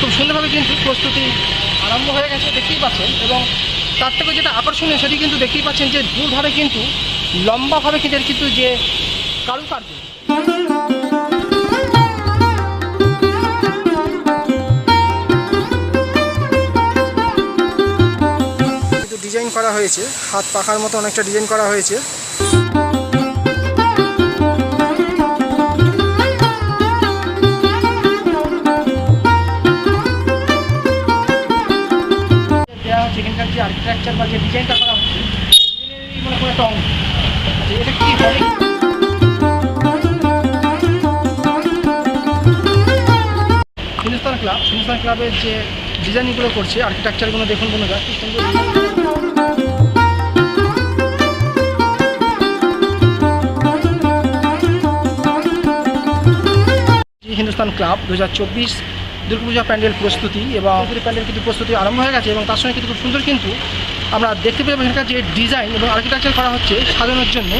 খুব সুন্দরভাবে কিন্তু প্রস্তুতি আরম্ভ হয়ে গেছে, দেখতেই পাচ্ছেন। এবং তার থেকে যেটা আকর্ষণীয়, সেটি কিন্তু দেখতেই পাচ্ছেন যে দুভাবে কিন্তু, লম্বাভাবে কিন্তু কিন্তু যে কারুকার্য। ডিজাইন করা হয়েছে, হাত পাখার মতো অনেকটা ডিজাইন করা হয়েছে। এখানকার যে আর্কিটেকচার বা যে ডিজাইনটা করা হচ্ছে আচ্ছা, হিন্দুস্তান ক্লাব হিন্দুস্তান ক্লাবের যে ডিজাইনগুলো করছে আর্কিটেকচারগুলো দেখুন বন্ধুরা কি সুন্দর। হিন্দুস্তান ক্লাব দু হাজার চব্বিশ দুর্গাপূজা প্যান্ডেল প্রস্তুতি এবং প্যান্ডেল কিন্তু প্রস্তুতি আরম্ভ হয়ে গেছে এবং তার সঙ্গে কিন্তু খুব সুন্দর কিন্তু আমরা দেখতে পেলাম এখানকার যে ডিজাইন এবং আর্কিটেকচার করা হচ্ছে সাজানোর জন্য।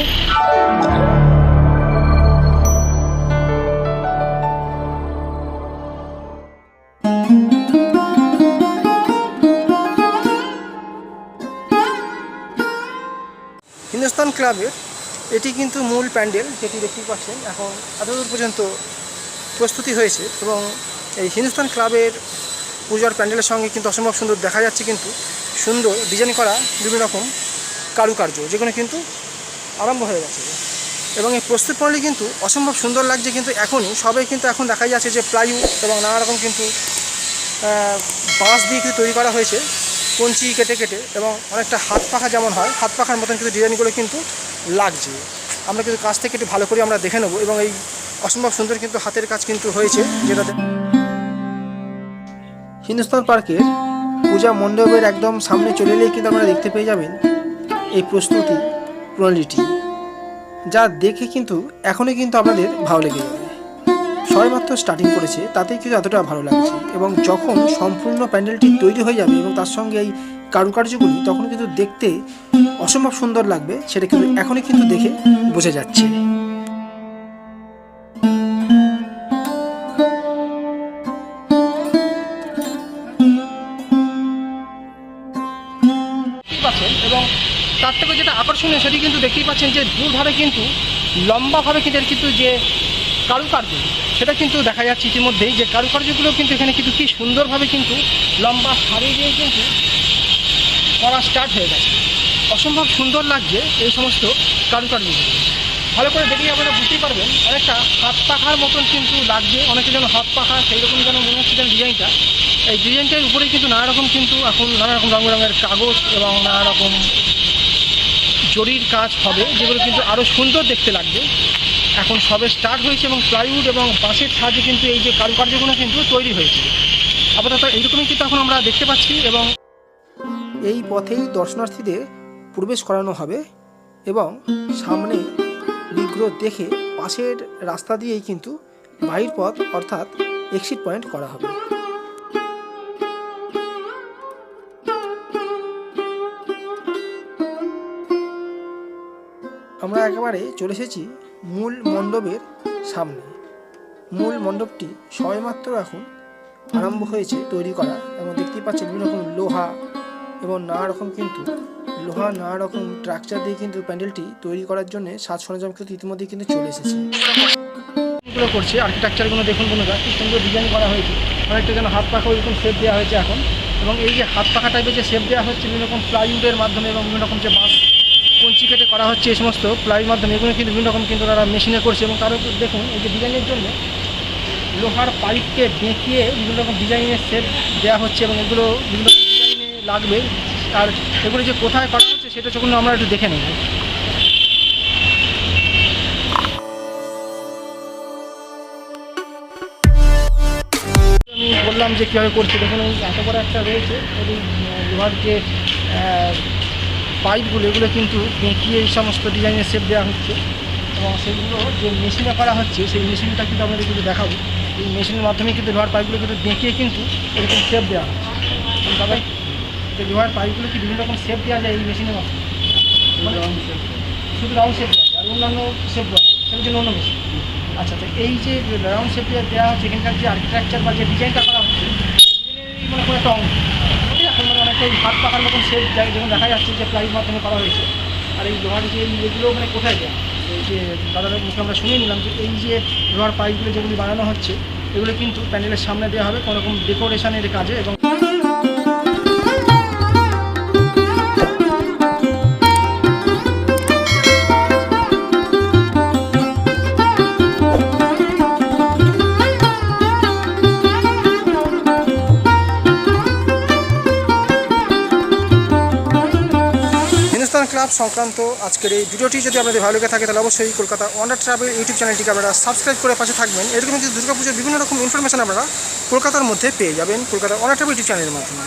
হিন্দুস্তান ক্লাবের এটি কিন্তু মূল প্যান্ডেল যেটি দেখতেই পাচ্ছেন। এখন এতদূর পর্যন্ত প্রস্তুতি হয়েছে এবং এই হিন্দুস্তান ক্লাবের পূজার প্যান্ডেলের সঙ্গে কিন্তু অসম্ভব সুন্দর দেখা যাচ্ছে কিন্তু। সুন্দর ডিজাইন করা বিভিন্ন রকম কারুকার্য, যেগুলো কিন্তু আরম্ভ হয়ে গেছে। এবং এই প্রস্তুত প্রণালী কিন্তু অসম্ভব সুন্দর লাগছে কিন্তু এখনই। সবাই কিন্তু এখন দেখা যাচ্ছে যে প্লাইউড এবং নানা রকম কিন্তু বাঁশ দিয়ে কিন্তু তৈরি করা হয়েছে। কঞ্চি কেটে কেটে এবং অনেকটা হাত পাখা যেমন হয়, হাত পাখার মতন কিন্তু ডিজাইনগুলো কিন্তু লাগছে। আমরা কিন্তু কাছ থেকে একটু ভালো করে আমরা দেখে নেব এবং এই অসম্ভব সুন্দর কিন্তু হাতের কাজ কিন্তু হয়েছে যেটা দে- হিন্দুস্তান পার্কের পূজা মণ্ডপের একদম সামনে চলে এলেই কিন্তু আপনারা দেখতে পেয়ে যাবেন এই প্রস্তুতি, প্রণালীটি, যা দেখে কিন্তু এখনই কিন্তু আপনাদের ভালো লেগে যাবে। সবেমাত্র স্টার্টিং করেছে, তাতেই কিন্তু এতটা ভালো লাগছে এবং যখন সম্পূর্ণ প্যান্ডেলটি তৈরি হয়ে যাবে এবং তার সঙ্গে এই কারুকার্যগুলি তখন কিন্তু দেখতে অসম্ভব সুন্দর লাগবে, সেটা কিন্তু এখনই কিন্তু দেখে বোঝা যাচ্ছে। পাচ্ছেন এবং তার থেকে যেটা আকর্ষণীয় সেটি কিন্তু দেখতেই পাচ্ছেন যে দূরভাবে কিন্তু লম্বাভাবে কিন্তু কিন্তু যে কারুকার্য, সেটা কিন্তু দেখা যাচ্ছে ইতিমধ্যেই যে কারুকার্যগুলো কিন্তু এখানে কিন্তু কি সুন্দরভাবে কিন্তু লম্বা সারি দিয়ে কিন্তু করা স্টার্ট হয়ে গেছে। অসম্ভব সুন্দর লাগছে এই সমস্ত কারুকার্যগুলো। ভালো করে দেখলে আপনারা বুঝতেই পারবেন, অনেকটা হাত পাখার মতন কিন্তু লাগছে, অনেকে যেন হাত পাখা সেই রকম যেন মনে হচ্ছে ডিজাইনটা এই ডিজাইনটার উপরে কিন্তু নানা রকম কিন্তু এখন নানা রকম রঙ রঙের কাগজ এবং নানা রকম জরির কাজ হবে, যেগুলো কিন্তু আরও সুন্দর দেখতে লাগবে। এখন সবে স্টার্ট হয়েছে এবং প্লাইউড এবং বাঁশের সাহায্যে কিন্তু এই যে কারুকার্যগুলো কিন্তু তৈরি হয়েছে। আপাতত এইরকমই কিন্তু এখন আমরা দেখতে পাচ্ছি এবং এই পথেই দর্শনার্থীদের প্রবেশ করানো হবে এবং সামনে বিগ্রহ দেখে পাশের রাস্তা দিয়েই কিন্তু বাহির পথ অর্থাৎ এক্সিট পয়েন্ট করা হবে। আমরা একেবারে চলে এসেছি মূল মণ্ডপের সামনে। মূল মণ্ডপটি সবেমাত্র এখন আরম্ভ হয়েছে তৈরি করা। এবং দেখতেই পাচ্ছেন বিভিন্ন রকম লোহা এবং নানা রকম কিন্তু লোহা, নানা রকম স্ট্রাকচার দিয়ে কিন্তু প্যান্ডেলটি তৈরি করার জন্য সাজ সরঞ্জাম কিন্তু ইতিমধ্যে কিন্তু চলে এসেছে। এগুলো করছে আর্কিটেকচারগুলো দেখুন বন্ধুরা, কি সুন্দর ডিজাইন করা হয়েছে। অনেকটা যেন হাত পাখা ওইরকম শেপ দেওয়া হয়েছে এখন। এবং এই যে হাত পাখা টাইপের যে শেপ দেওয়া হচ্ছে, বিভিন্ন রকম প্লাইউডের মাধ্যমে এবং বিভিন্ন রকম যে বাঁশ কঞ্চি কেটে করা হচ্ছে এই সমস্ত প্লাইয়ের মাধ্যমে, এগুলো কিন্তু বিভিন্ন রকম কিন্তু তারা মেশিনে করছে এবং তার উপর দেখুন, এই যে ডিজাইনের জন্য লোহার পাইপকে বেঁকিয়ে বিভিন্ন রকম ডিজাইনের সেট দেওয়া হচ্ছে এবং এগুলো বিভিন্ন ডিজাইনে লাগবে। আর এগুলো যে কোথায় করা হচ্ছে সেটা যখন আমরা একটু দেখে নেব আমি বললাম যে কীভাবে করছি, দেখুন এত বড় একটা রয়েছে লোহার যে পাইপগুলো এগুলো কিন্তু বেঁকিয়ে এই সমস্ত ডিজাইনের শেপ দেওয়া হচ্ছে। এবং সেগুলো যে মেশিনে করা হচ্ছে সেই মেশিনটা কিন্তু আমাদের কিন্তু দেখাবো। এই মেশিনের মাধ্যমে কিন্তু লোহার পাইপগুলো কিন্তু বেঁকিয়ে কিন্তু এরকম শেপ দেওয়া হচ্ছে। সবাই যে লোহার পাইপগুলো কি বিভিন্ন রকম শেপ দেওয়া যায় এই মেশিনের মাধ্যমে শুধু রাউন্ড শেপ দেওয়া আর অন্যান্য শেপ দেওয়া যায়। সেটার জন্য অন্য মেশিন আচ্ছা তো এই যে রাউন্ড শেপ দেওয়া হচ্ছে এখানকার যে আর্কিটেকচার বা যে ডিজাইনটা করা হচ্ছে মানে কোনো একটা অংশ। মানে অনেকটা হাত পাখার মতন শেপ যায় যখন দেখা যাচ্ছে যে প্লাইয়ের মাধ্যমে করা হয়েছে। আর এই লোহার যে ইয়েগুলো মানে কোথায় যায়? এই যে দাদার মুখে আমরা শুনে নিলাম যে এই যে লোহার পাইপগুলো যেগুলি বানানো হচ্ছে, এগুলো কিন্তু প্যান্ডেলের সামনে দেওয়া হবে। কোনো রকম ডেকোরেশনের কাজে এবং হিন্দুস্তান ক্লাব সংক্রান্ত আজকের এই ভিডিওটি যদি আপনাদের ভালো লেগে থাকে, তাহলে অবশ্যই কলকাতা ওয়ান্ডার ট্রাভেল ইউটিউব চ্যানেলটিকে আপনারা সাবস্ক্রাইব করে পাশে থাকবেন। এরকম কিন্তু দুর্গাপুজোর বিভিন্ন রকম ইনফরমেশন আপনারা কলকাতার মধ্যে পেয়ে যাবেন, কলকাতা ওয়ান্ডার ট্রাভেল ইউটিউব চ্যানেলের মাধ্যমে।